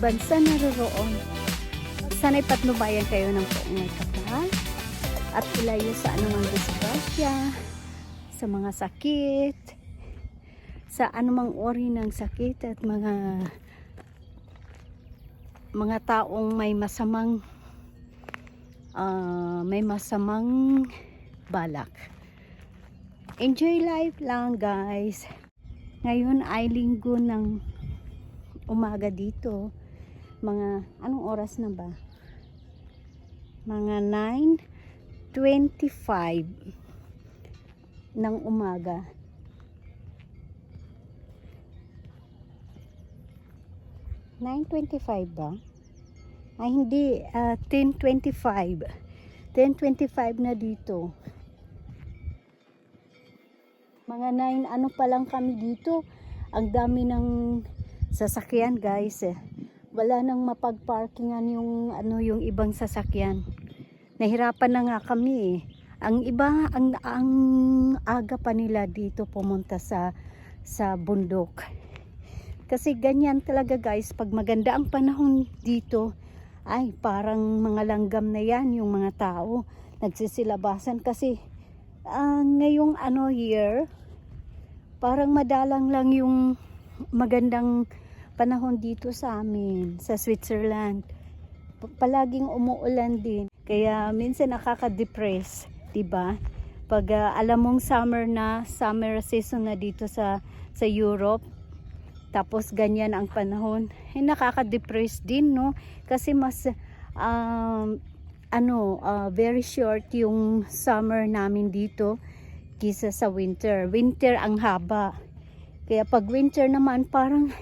Bansa naroroon. Sana'y patnubayan kayo ng poong kapal at ilayo sa anumang disgrasya, sa mga sakit, sa anumang ori ng sakit at mga mga taong may masamang ah, may masamang balak. Enjoy life lang guys. Ngayon ay linggo ng umaga dito. Mga anong oras na ba? Mga 9.25 ng umaga. Nine twenty-five ba? Ay hindi, ah, 10.25. 10.25 na dito. Mga 9 ano pa lang kami dito. Ang dami ng sasakyan, guys. eh. Wala nang mapagparkingan yung ano yung ibang sasakyan. Nahirapan na nga kami eh. Ang iba ang ang aga pa nila dito pumunta sa sa bundok. Kasi ganyan talaga guys, pag maganda ang panahon dito, ay parang mga langgam na yan yung mga tao. Nagsisilabasan kasi ah, ngayong ano year, parang madalang lang yung magandang panahon dito sa amin, sa Switzerland. Pa- Palaging umuulan din. Kaya minsan nakaka-depress, 'di ba? Pag ah, alam mong summer na, summer season na dito sa sa Europe, tapos ganyan ang panahon, eh, nakaka-depress din, no? Kasi mas um, ano, ah, very short yung summer namin dito kisa sa winter. Winter ang haba. Kaya pag winter naman parang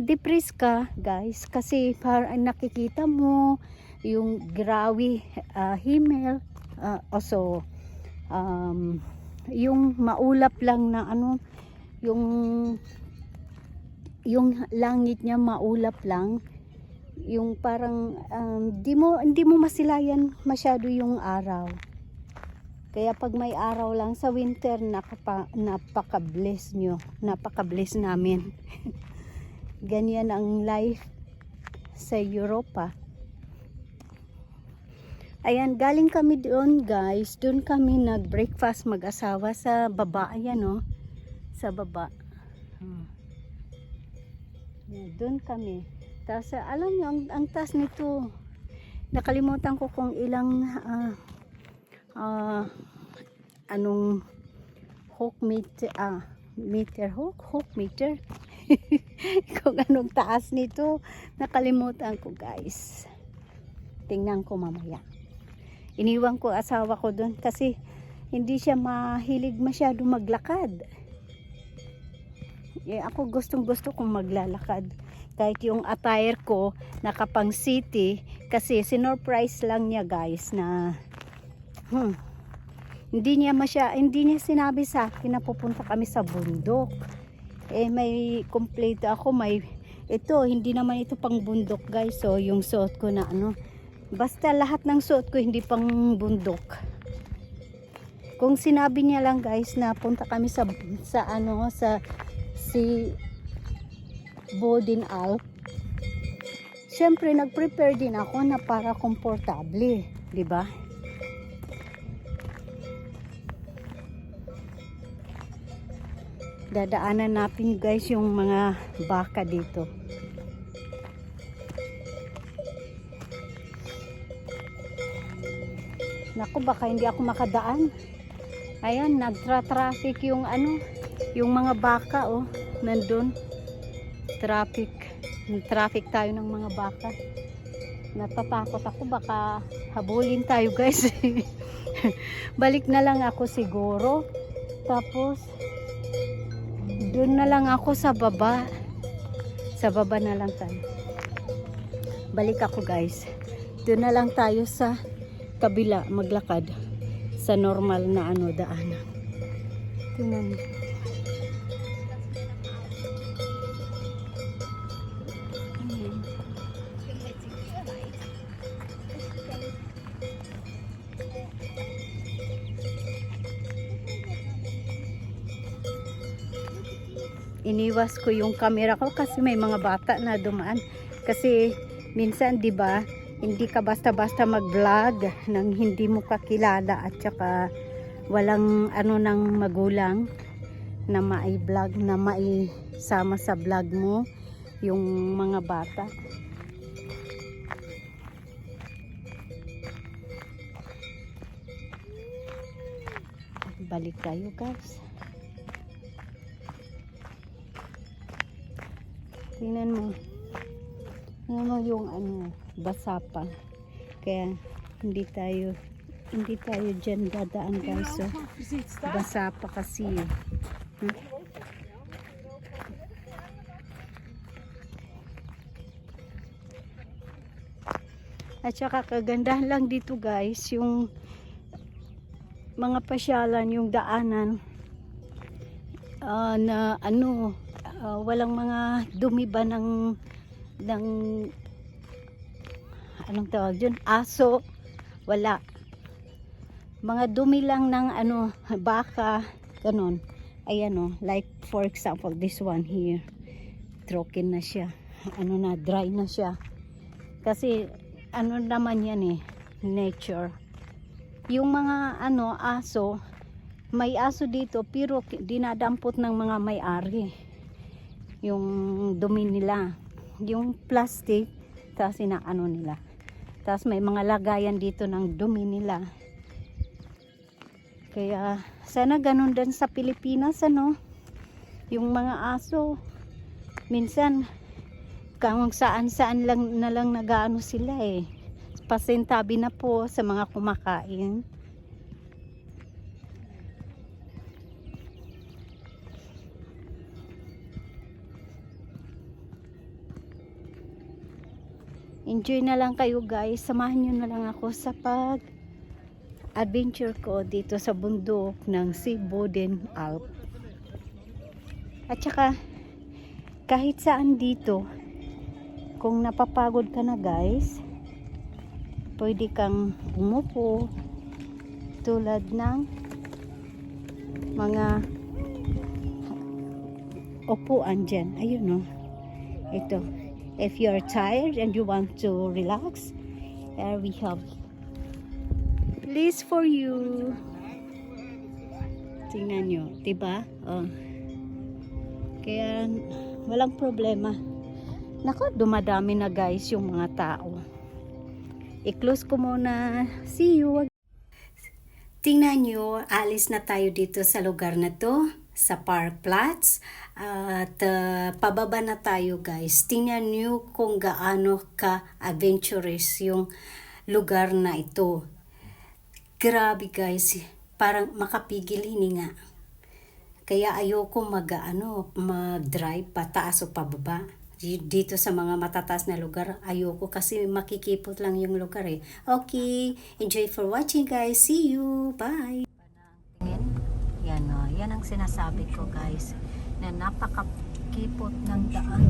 depressed ka, guys, kasi parang nakikita mo yung grawi ah, himmel ah, also um, yung maulap lang na ano yung yung langit niya maulap lang yung parang um, mo hindi mo masilayan masyado yung araw. Kaya pag may araw lang sa winter nakapa, napaka-bless nyo napaka-bless namin ganyan ang life sa Europa ayan galing kami doon guys doon kami nag breakfast mag-asawa sa baba ayan oh sa baba Hmm. Doon kami. Tapos, ah, alam nyo, ang, ang taas nito, nakalimutan ko kung ilang, ah, ah, anong hook meter, ah, meter, hook, hook meter. kung anong taas nito, nakalimutan ko guys. Tingnan ko mamaya. Iniwan ko asawa ko doon kasi hindi siya mahilig masyado maglakad. Eh, ako gustong gusto kong maglalakad. Kahit yung attire ko nakapang city kasi sinurprise lang niya guys na hmm, hindi niya masya, hindi niya sinabi sa akin na pupunta kami sa bundok. Eh may complete ako, may ito hindi naman ito pang bundok guys. So yung suot ko na ano, basta lahat ng suot ko hindi pang bundok. Kung sinabi niya lang guys na punta kami sa sa ano sa si Bodin Alp. Siyempre, nag-prepare din ako na para komportable, di ba? Dadaanan natin guys yung mga baka dito. Naku, baka hindi ako makadaan. Ayan, nagtra-traffic yung ano, yung mga baka, oh, nandun. Traffic. Traffic tayo ng mga baka. Natatakot ako, baka habulin tayo guys. Balik na lang ako siguro. Tapos, doon na lang ako sa baba. Sa baba na lang tayo. Balik ako guys. Doon na lang tayo sa kabila maglakad sa normal na ano daanan. Tingnan mo. Iniwas ko yung camera ko kasi may mga bata na dumaan. Kasi minsan 'di ba, hindi ka basta-basta mag-vlog nang hindi mo kakilala at saka walang ano ng magulang na mai-vlog na mai-sama sa vlog mo yung mga bata. Balik tayo guys. Tingnan mo. Tingnan mo yung ano, basa pa. Kaya hindi tayo hindi tayo dyan dadaan guys. So, basa pa kasi. eh. Hmm? At saka kagandahan lang dito guys, yung mga pasyalan, yung daanan ah, na ano, ah, walang mga dumi ba ng ng anong tawag dyan? Aso, wala. Mga dumi lang ng ano, baka, ganon. Ayan o, like for example, this one here. Trokin na siya. Ano na, dry na siya. Kasi, ano naman yan eh, nature. Yung mga ano, aso, may aso dito, pero dinadampot ng mga may-ari. Yung dumi nila. Yung plastic, tapos ano nila. Tapos may mga lagayan dito ng dumi nila. Kaya sana ganun din sa Pilipinas ano. Yung mga aso minsan kung saan-saan lang na lang nagaano sila eh. Pasintabi na po sa mga kumakain. Enjoy na lang kayo guys. Samahan nyo na lang ako sa pag adventure ko dito sa bundok ng Sibodin Alp. At saka kahit saan dito kung napapagod ka na guys pwede kang umupo tulad ng mga upuan dyan. Ayun o. Ito. If you're tired and you want to relax, there we have list for you. Tingnan nyo, diba? Oh. Kaya walang problema. Nako, dumadami na guys yung mga tao. I-close ko muna. See you. Tingnan nyo, alis na tayo dito sa lugar na to, sa Park Flats. At uh, pababa na tayo guys. Tingnan nyo kung gaano ka-adventurous yung lugar na ito. Grabe guys, parang makapigil hininga. Kaya ayoko mag ano, mag-drive pataas o pababa. Di- Dito sa mga matataas na lugar, ayoko kasi makikipot lang yung lugar eh. Okay, enjoy for watching guys. See you. Bye. Ang sinasabi ko guys, na napakakipot ng daan.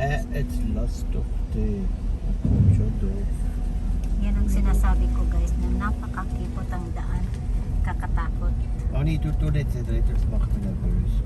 Eh, it's last of the Portugal. Yan ang sinasabi ko guys, na napakakipot ang daan. Kakatakot. Only to toilet het het macht me nerveus.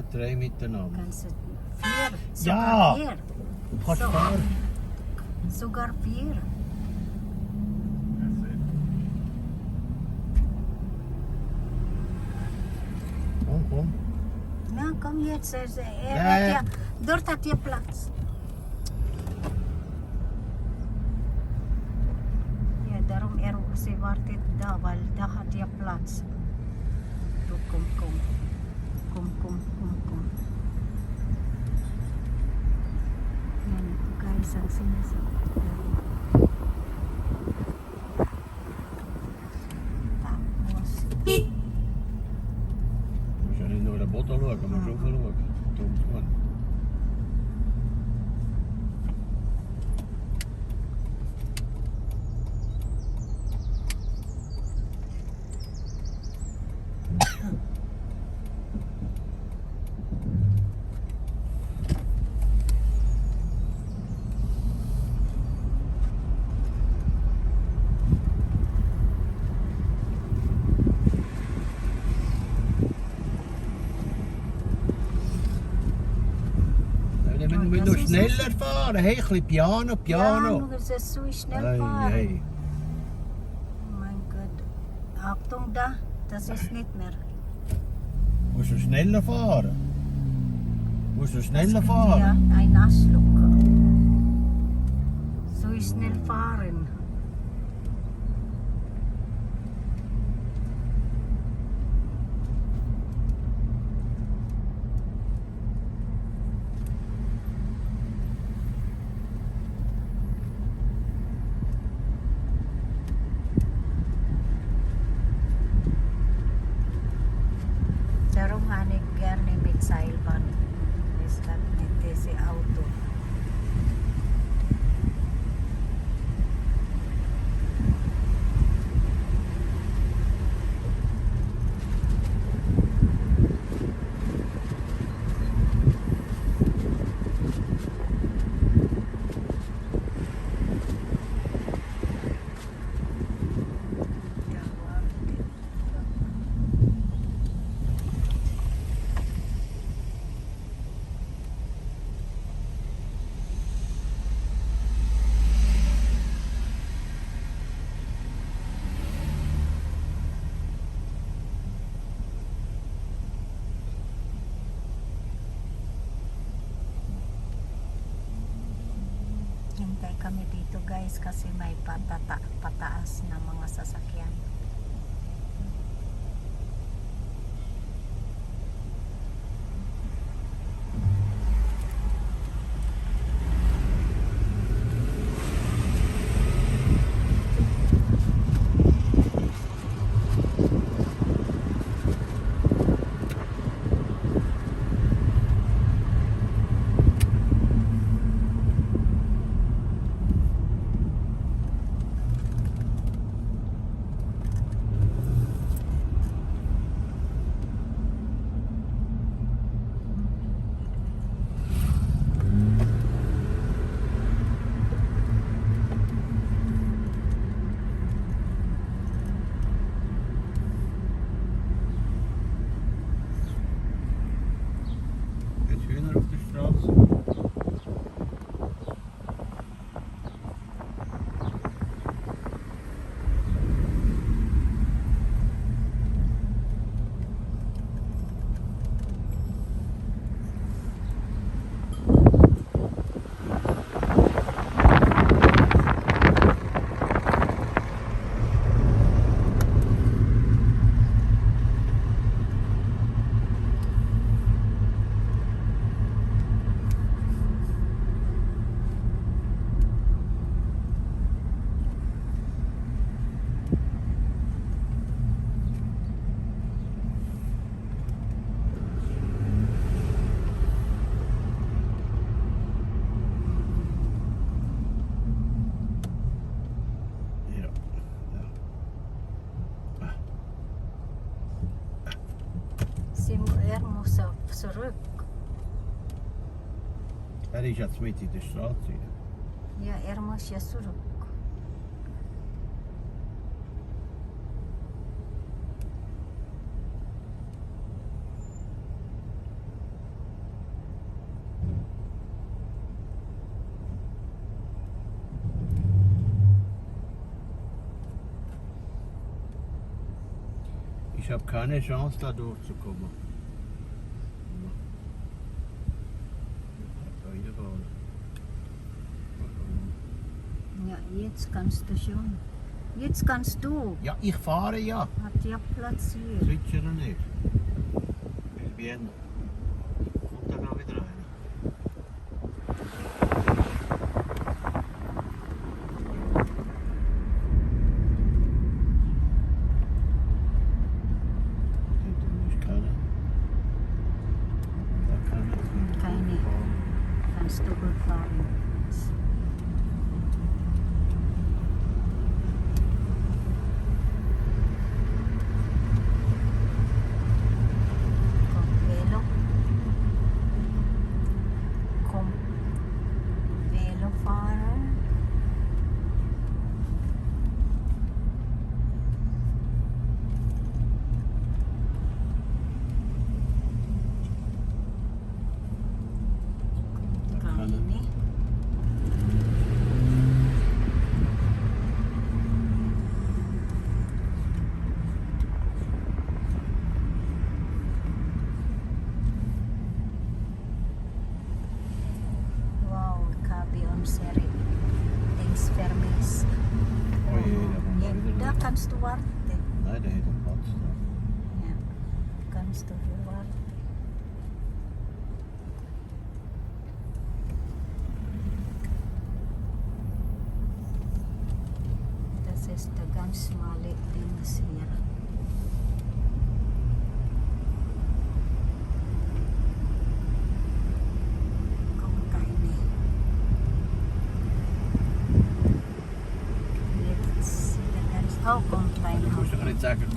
Gerade drei miteinander. Kannst du vier? Ja. Sogar vier. Kannst du So. fahren? Sogar vier. Komm, komm. Na, komm jetzt. Er, er Ja, hat ja. ja, dort hat je Platz. Ja, daarom er, ze wartet da, weil da hat je Platz. Du, komm, komm. pum, pum, pum, pum. Yan po guys ang sinasabi. Tapos. Siya rin na wala boto luwag, kamusok sa luwag. Tumpuan. Müssen wir noch schneller fahren. Hey, ein bisschen Piano, ja, Piano. nur so schnell fahren. hey. Oh mein Gott. Achtung da, das ist nicht mehr. Musst du schneller fahren? Musst du schneller fahren? Ja, ein Anschluck. So schnell fahren. Kami dito guys kasi may patata, pataas na mga sasakyan. Ist jetzt mit in der Straße. Ja, er muss ja zurück. Ich habe keine Chance, da durchzukommen. Da reinfahren. Ja, jetzt kannst du schon. Jetzt kannst du. Ja, ich fahre ja. Hat ja Platz hier. Zwitschern nicht. Bis bien.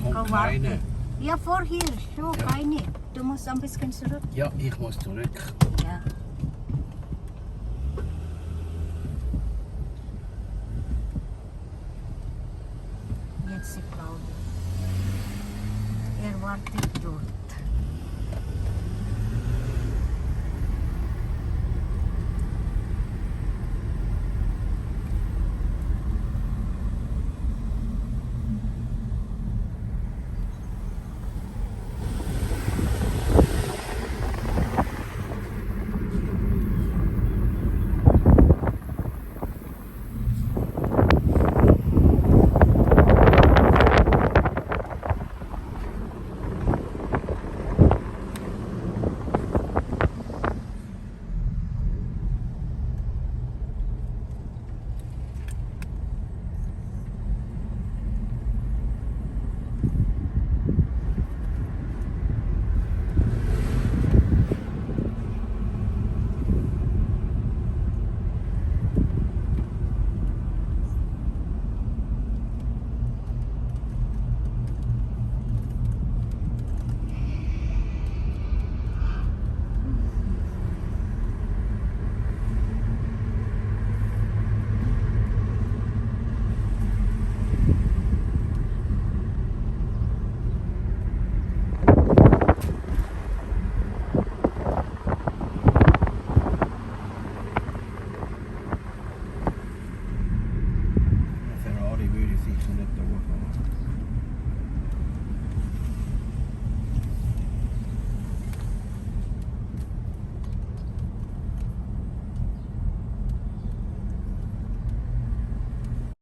Kommt Komm, keine. warte. Ja, vorher, so, Ja. keine. Du musst ein bisschen zurück. Ja, ich muss zurück.